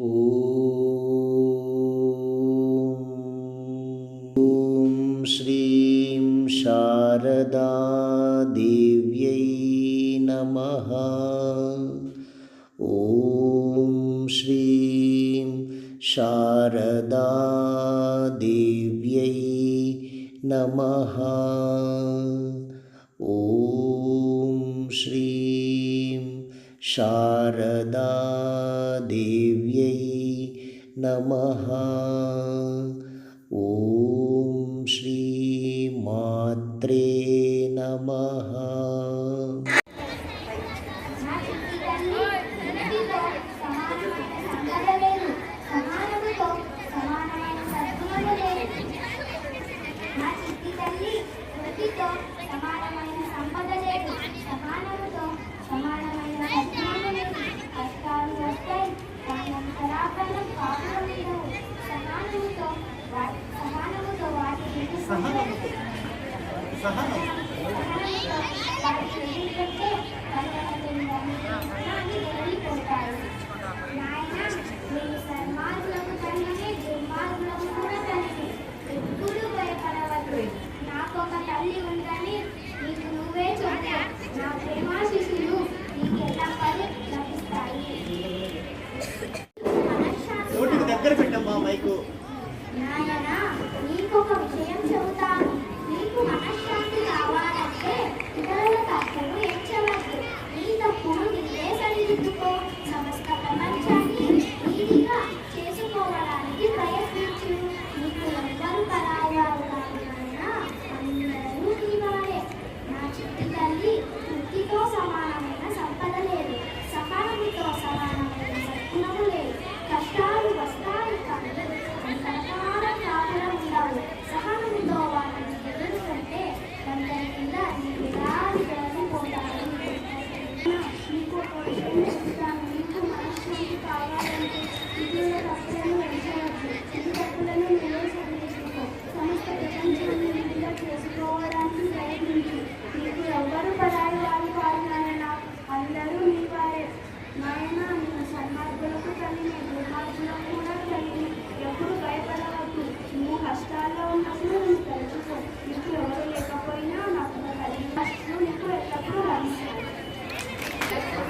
ॐ श्रीं शारदादेव्यै नमः। ॐ श्रीं शारदादेव्यै नमः। ॐ श्री शारदादेव्यै नमः। ॐ श्रीमात्रे नमः। సహనం సహనం నాకు ఒక తల్లి ఉందని నీకు నువ్వే చెప్పు నా ప్రేమ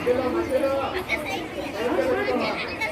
¡Suscríbete al canal!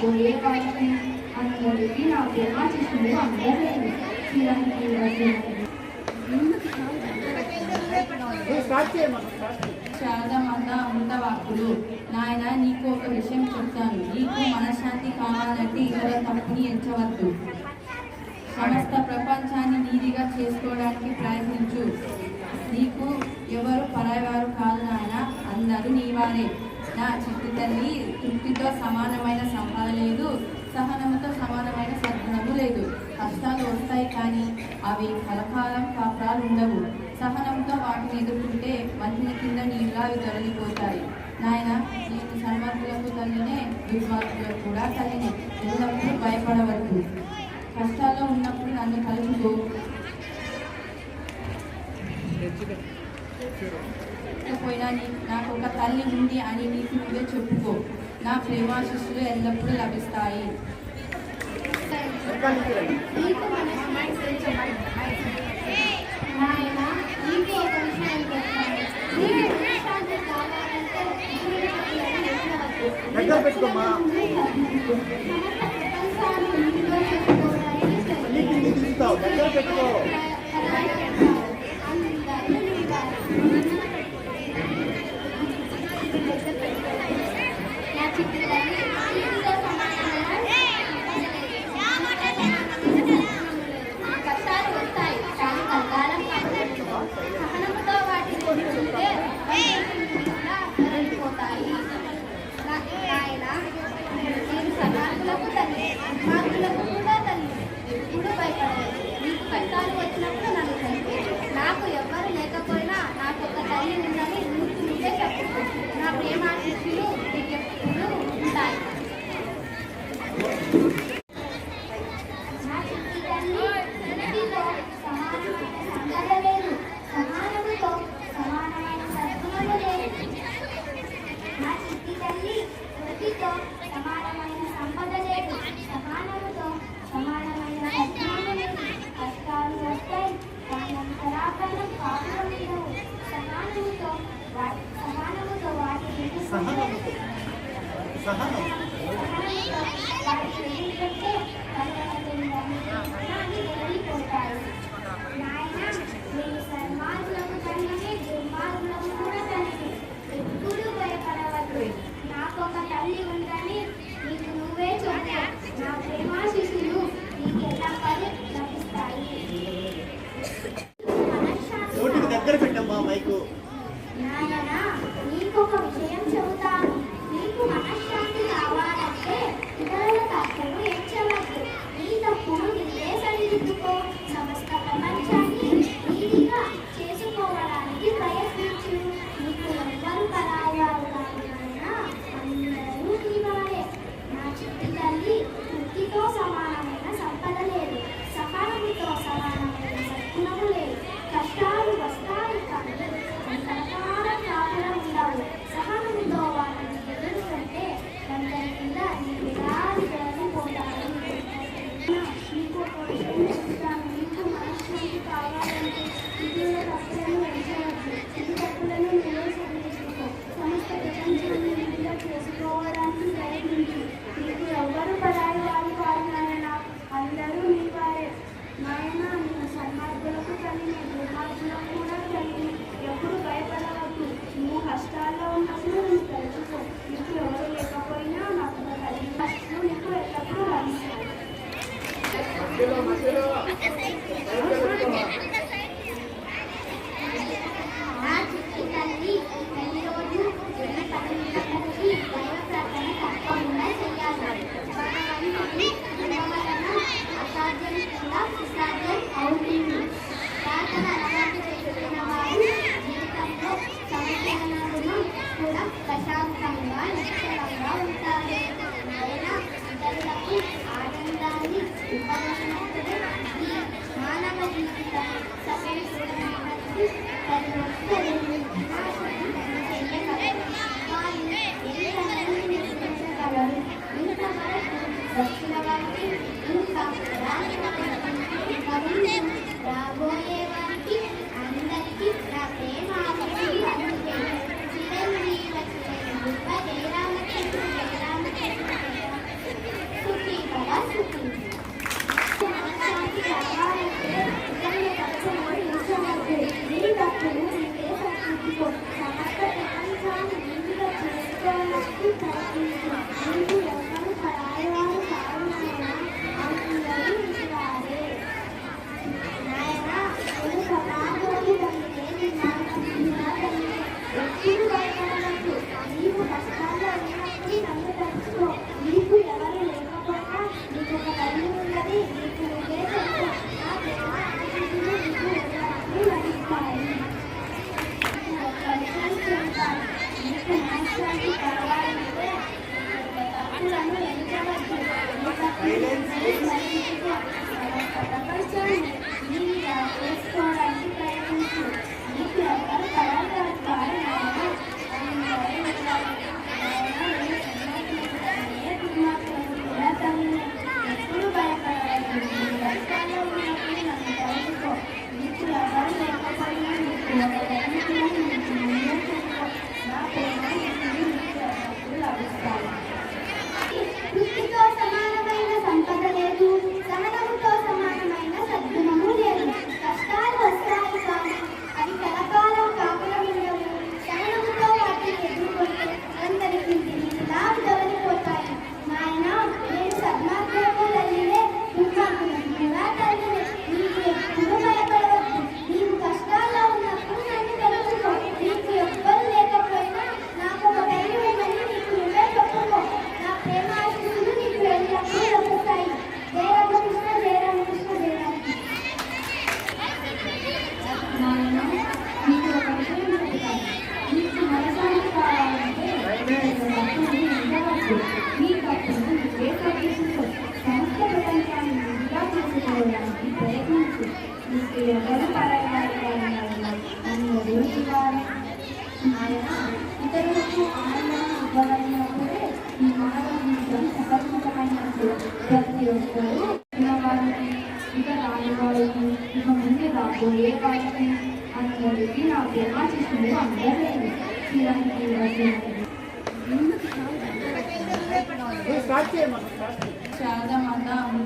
గోళీలు కాల్చుకుని అందులోకి నా శారదమంద అమృత వాక్కులు నాయన నీకు ఒక విషయం చెప్తాను నీకు మనశ్శాంతి కావాలంటే ఇతర తప్పుని ఎంచవద్దు సమస్త ప్రపంచాన్ని నీదిగా చేసుకోవడానికి ప్రయత్నించు నీకు ఎవరు పరాయవారు కాదు నాయన అందరూ నీవారే నా చిట్టి తల్లి తృప్తితో సమానమైన కానీ అవి కలకాలం కాపురాలు ఉండవు. సహనంతో వాటిని ఎదుర్కొంటే మంచిని కింద నీళ్ళ అవి తొలగిపోతాయి. నాయన నేను సన్మార్గులకు తల్లినే దుర్మార్గులకు కూడా తల్లినే ఎల్లప్పుడూ భయపడవద్దు. కష్టాల్లో ఉన్నప్పుడు నన్ను కలుపుకో. పోయినా నాకు ఒక తల్లి ఉంది అని నీకు ముందే చెప్పుకో. నా ప్రేమాశిస్సులు ఎల్లప్పుడూ లభిస్తాయి. దగ్గర పెట్టుకోమా నీకు నీకు ఇస్తావు. దగ్గర పెట్టుకో.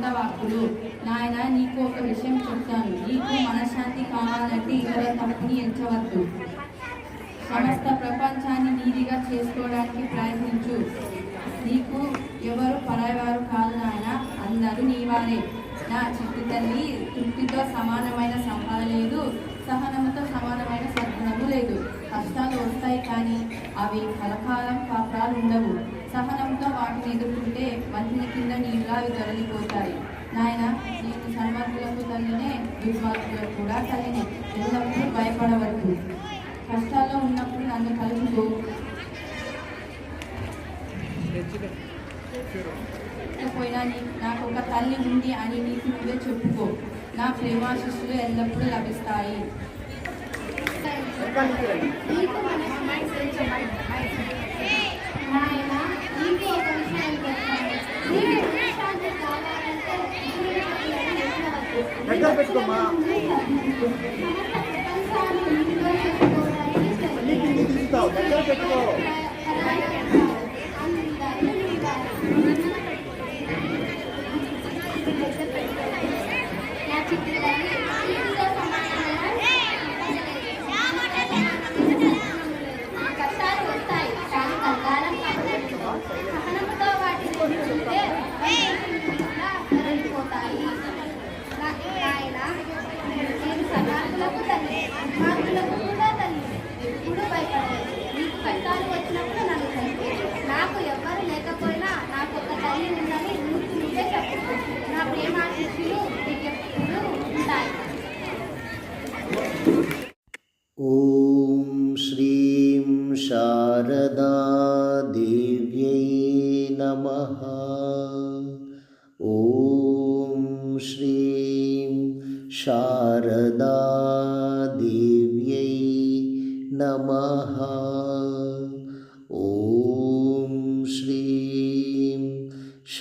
వాక్కులు నాయన నీకు ఒక విషయం చెప్తాను. నీకు మనశ్శాంతి కావాలంటే ఇతర తప్పుని ఎంచవద్దు. సమస్త ప్రపంచాన్ని నీదిగా చేసుకోవడానికి ప్రయత్నించు. నీకు ఎవరు పరాయవారు కాదు నాయన. అందరూ నీవారే. నా చిట్టు తల్లి తృప్తితో సమానమైన సంపద లేదు. సహనముతో సమానమైన సద్గుణము లేదు. కష్టాలు వస్తాయి కానీ అవి కలకాలం పాపాలు ఉండవు. సహనంతో వాటిని ఎదుర్కొంటే మంచిని కింద నీళ్ళు అవి తొలగిపోతాయి నాయన నీకు సన్మార్గులకు తల్లినే దుర్మార్గులకు కూడా తల్లిని. ఎల్లప్పుడూ భయపడవద్దు. కష్టాల్లో ఉన్నప్పుడు నన్ను కలుపుతూ పోయినా నాకు ఒక తల్లి ఉంది అని నీకు నువ్వే చెప్పుకో. నా ప్రేమాశిస్సులు ఎల్లప్పుడూ లభిస్తాయి. దగ్గర పెట్టుకోమా నీకు నీకు దగ్గర పెట్టుకో.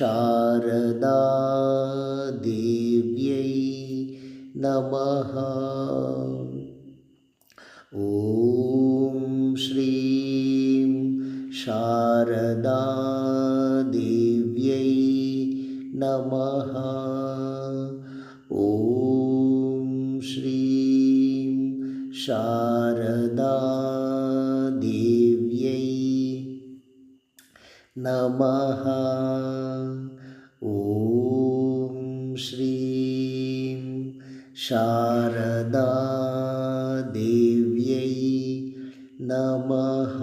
शारदा देव्यै नमः। நமஹ ஓம் ஸ்ரீம் சாரதா தேவியை நமஹ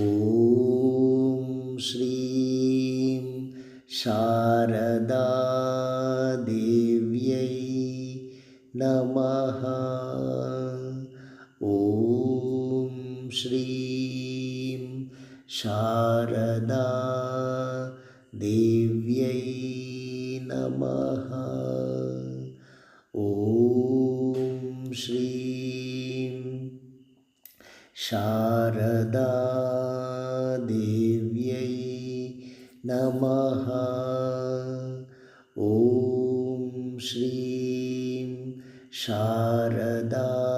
ஓம் ஸ்ரீம் சா शारदा देव्यै नमः। ॐ श्रीं शारदा देव्यै नमः। ॐ श्रीं शारदा